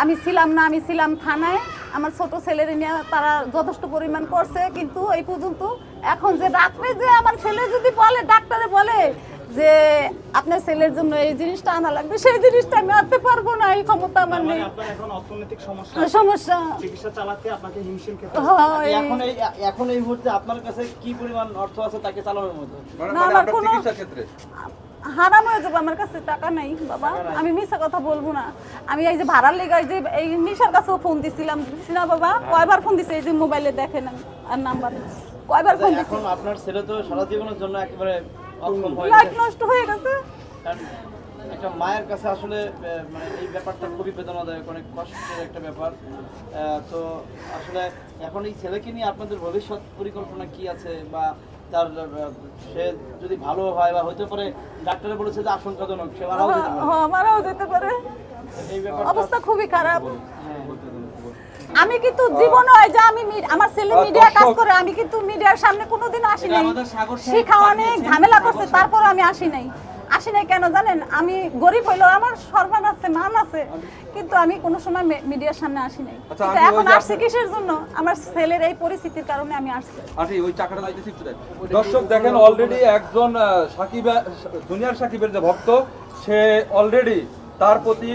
আমি ছিলাম না আমি ছিলাম থানায়। আমার ছোট ছেলের নিয়ে তারা যথেষ্ট পরিমাণ করছে কিন্তু এই পর্যন্ত এখন যে রাত্রে যে আমার ছেলে যদি বলে ডাক্তারে বলে যে আপনার ছেলের জন্য এই জিনিসটা আনা লাগবে সেই জিনিসটা আমি আনতে পারব না এই ক্ষমতা আমার মানে নেই। আপনার এখন অর্থনৈতিক সমস্যা। সমস্যা। চিকিৎসা চালাতে আপনাকে হিমশিম খেতে এখন এই এখন এই মুহূর্তে আপনার কাছে কি পরিমাণ অর্থ আছে তাকে চালানোর মতো? না, আমার কোনো- চিকিৎসার ক্ষেত্রে। হারাম হয়ে যাবে আমার কাছে টাকা নাই বাবা। আমি মিশা কথা বলব না। আমি এই যে ভাড়ার লেগে এই যে এই মিশার কাছেও ফোন দিছিলাম। দিছি না বাবা কয়বার ফোন দিছে? এই যে মোবাইলে দেখেন আর নাম্বার কয়বার ফোন দিছি? এখন আপনার ছেলে তো সারা জীবনের জন্য একেবারে অক্ষম হয়ে গেছে। নষ্ট হয়ে গেছে। একটা মায়ের কাছে আসলে মানে এই ব্যাপারটা খুবই বেদনাদায়ক অনেক কষ্টের একটা ব্যাপার। তো আসলে এখন এই ছেলেকে নিয়ে আপনাদের ভবিষ্যৎ পরিকল্পনা কি আছে? বা তার সে যদি ভালো হয় বা হতে পারে ডাক্তারে বলেছে যে আশঙ্কাজনক সে মারাও যেতে পারে। হ্যাঁ, মারাও যেতে পারে। অবস্থা খুবই খারাপ। হ্যাঁ। আমি কিন্তু জীবনে হয় যে আমি আমার ছেলে মিডিয়া কাজ করে আমি কিন্তু মিডিয়ার সামনে কোনোদিন আসি নাই। শিখা অনেক ঝামেলা করছে তারপর আমি আসি নাই। আসি নাই কেন জানেন? আমি গরিব হইলেও আমার আছে মান আছে কিন্তু আমি কোনো সময় মিডিয়ার সামনে আসি নাই। আচ্ছা, এখন আসছি কিসের জন্য? আমার ছেলের এই পরিস্থিতির কারণে আমি আসছি। আচ্ছা ওই টাকাটা দিতেছি একটু দর্শক দেখেন অলরেডি একজন সাকিব জুনিয়র সাকিবের যে ভক্ত সে অলরেডি তার প্রতি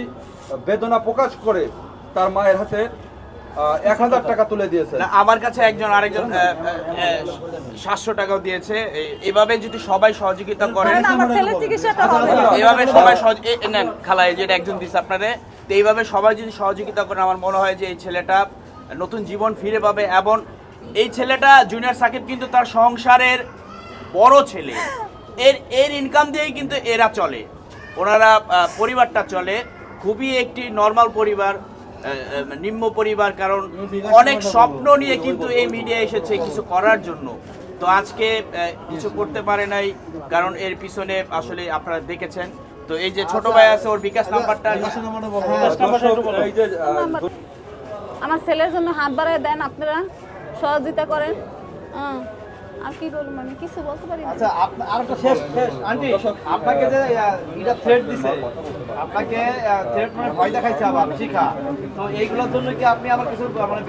বেদনা প্রকাশ করে তার মায়ের হাতে এক হাজার টাকা তুলে দিয়েছে না আমার কাছে একজন আরেকজন সাতশো টাকাও দিয়েছে। এভাবে যদি সবাই সহযোগিতা আমার ছেলের চিকিৎসাটা হবে। এইভাবে সবাই নেন খালায় যেটা একজন দিচ্ছে আপনারে। তো এইভাবে সবাই যদি সহযোগিতা করেন আমার মনে হয় যে এই ছেলেটা নতুন জীবন ফিরে পাবে এবং এই ছেলেটা জুনিয়র সাকিব কিন্তু তার সংসারের বড় ছেলে। এর এর ইনকাম দিয়েই কিন্তু এরা চলে। ওনারা পরিবারটা চলে। খুবই একটি নর্মাল পরিবার। নিম্ন পরিবার কারণ অনেক স্বপ্ন নিয়ে কিন্তু এই মিডিয়া এসেছে কিছু করার জন্য। তো আজকে কিছু করতে পারে নাই কারণ এর পিছনে আসলে আপনারা দেখেছেন। তো এই যে ছোট ভাই আছে ওর বিকাশ নাম্বারটা দর্শক এই যে আহ, আমার ছেলের জন্য হাত বাড়ায় দেন আপনারা। সহযোগিতা করেন। হ্যাঁ। আর কি বলব আমি কিছু বলতে পারি আচ্ছা আর একটা শেষ শেষ আন্টি আপনাকে যে এটা থ্রেড দিছে আপনাকে থ্রেড মানে ভয় দেখাইছে আবার শিখা। তো এইগুলোর জন্য কি আপনি আবার কিছু মানে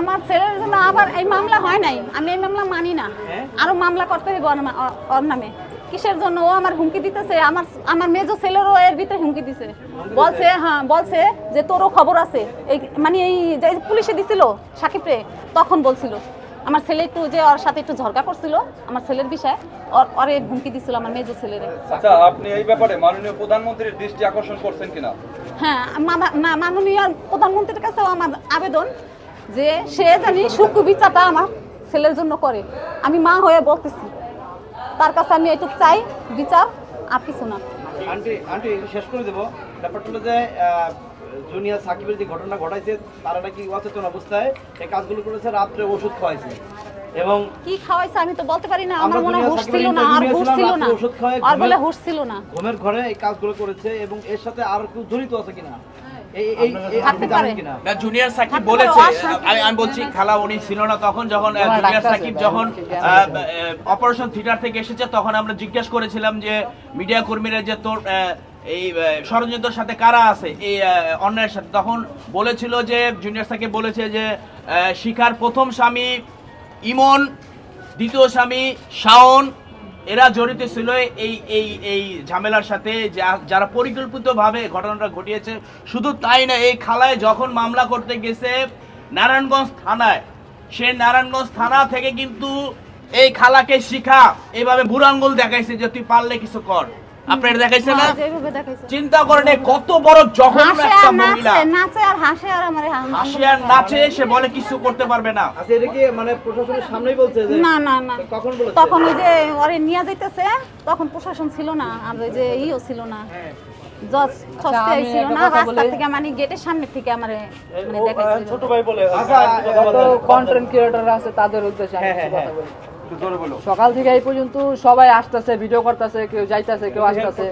আমার ছেলের জন্য আবার এই মামলা হয় নাই। আমি এই মামলা মানি না। হ্যাঁ? আরও মামলা করতে হবে ওর নামে। কিসের জন্য ও আমার হুমকি দিতেছে? আমার আমার মেজো ছেলেরও এর ভিতরে হুমকি দিছে? বলছে হ্যাঁ বলছে যে তোরও খবর আছে। এই মানে এই যে পুলিশে দিছিল সাকিবরে তখন বলছিল। আমার ছেলে একটু যে ওর সাথে একটু ঝরকা করছিল আমার ছেলের বিষয়ে ওর ওরে হুমকি দিছিল আমার মেজো ছেলেরে। আচ্ছা আপনি এই ব্যাপারে মাননীয় প্রধানমন্ত্রীর দৃষ্টি আকর্ষণ করছেন কিনা? হ্যাঁ না মাননীয় প্রধানমন্ত্রীর কাছেও আমার আবেদন যে সে জানি সুবিচারটা আমার ছেলের জন্য করে। আমি মা হয়ে বলতেছি তার কাছে আমি একটু চাই বিচার আর কিছু না। আন্টি আন্টি শেষ করে দেবো। ব্যাপারটা হলো যে জুনিয়র সাকিবের যে ঘটনা ঘটাইছে তারা নাকি অচেতন অবস্থায় এই কাজগুলো করেছে রাত্রে ওষুধ খাওয়াইছে। এবং কি খাওয়াইছে আমি তো বলতে পারি না আমার মনে হয় হুশ ছিল না আর হুশ ছিল না ওষুধ খাওয়ায় আর বলে হুশ ছিল না। ঘুমের ঘরে এই কাজগুলো করেছে এবং এর সাথে আর কেউ জড়িত আছে কিনা? জুনিয়র সাকিব বলেছে আমি আমি বলছি খালা উনি ছিল না তখন যখন জুনিয়র সাকিব যখন অপারেশন থিয়েটার থেকে এসেছে তখন আমরা জিজ্ঞেস করেছিলাম যে মিডিয়া কর্মীরা যে তোর এই ষড়যন্ত্রের সাথে কারা আছে? এই আহ, অন্যায়ের সাথে। তখন বলেছিল যে জুনিয়র সাকিব বলেছে যে শিখার প্রথম স্বামী ইমন দ্বিতীয় স্বামী শাওন। এরা জড়িত ছিল এই এই এই ঝামেলার সাথে। যারা পরিকল্পিতভাবে ঘটনাটা ঘটিয়েছে শুধু তাই না এই খালায় যখন মামলা করতে গেছে নারায়ণগঞ্জ থানায় সে নারায়ণগঞ্জ থানা থেকে কিন্তু এই খালাকে শিখা এইভাবে বুড়াঙ্গুল দেখাইছে যে তুই পারলে কিছু কর। আপনার দেখাইছে না? হ্যাঁ, চিন্তা করেন কত বড় জঘন্য একটা মহিলা। নাচে আর হাসে আর আমার হাসি। আর নাচে সে বলে কিছু করতে পারবে না। আচ্ছা এটা কি মানে প্রশাসনের সামনেই বলছে যে না না না। কখন বলেছে? তখন ওই যে ওরে নিয়ে যাইতেছে তখন প্রশাসন ছিল না আর ওই যে ইও ছিল না। জজ ফস্তে ছিল না রাস্তা থেকে মানে গেটের সামনে থেকে আমার মানে দেখাইছিল। ছোট ভাই বলে আচ্ছা কন্টেন্ট ক্রিয়েটর আছে তাদের উদ্দেশ্যে আমি হ্যাঁ, কিছু হ্যাঁ, কথা বলো। সকাল থেকে এই পর্যন্ত সবাই আসতেছে ভিডিও করতেছে কেউ যাইতেছে কেউ আসতেছে।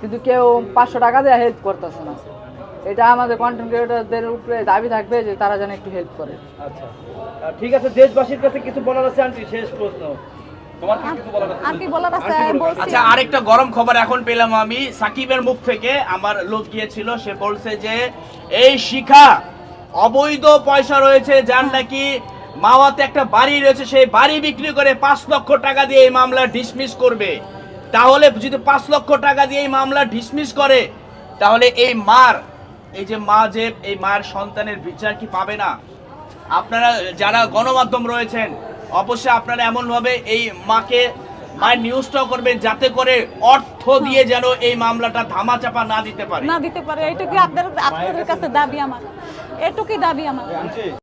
কিন্তু কেউ পাঁচশো টাকা দিয়ে হেল্প করতেছে না। এটা আমাদের কন্টেন্ট ক্রিয়েটরদের উপরে দাবি থাকবে যে তারা যেন একটু হেল্প করে। আচ্ছা। ঠিক আছে দেশবাসীর কাছে কিছু বলার আছে আন্টি? শেষ প্রশ্ন। আচ্ছা আরেকটা গরম খবর এখন পেলাম আমি। সাকিবের মুখ থেকে আমার লোক গিয়েছিল। সে বলছে যে এই শিখা অবৈধ পয়সা রয়েছে যার নাকি মাওয়াতে একটা বাড়ি রয়েছে, সেই বাড়ি বিক্রি করে পাঁচ লক্ষ টাকা দিয়ে এই মামলা ডিসমিস করবে। তাহলে যদি পাঁচ লক্ষ টাকা দিয়ে এই মামলা ডিসমিস করে, তাহলে এই মার, এই যে মা যে, এই মায়ের সন্তানের বিচার কি পাবে না? আপনারা যারা গণমাধ্যম রয়েছেন, অবশ্যই আপনারা এমন ভাবে এই মাকে, মায়ের নিউজটাও করবেন যাতে করে অর্থ দিয়ে যেন এই মামলাটা ধামাচাপা না দিতে পারে। না দিতে পারে, এইটুকুই আপনাদের আপনাদের কাছে দাবি আমার। এটুকুই দাবি আমার।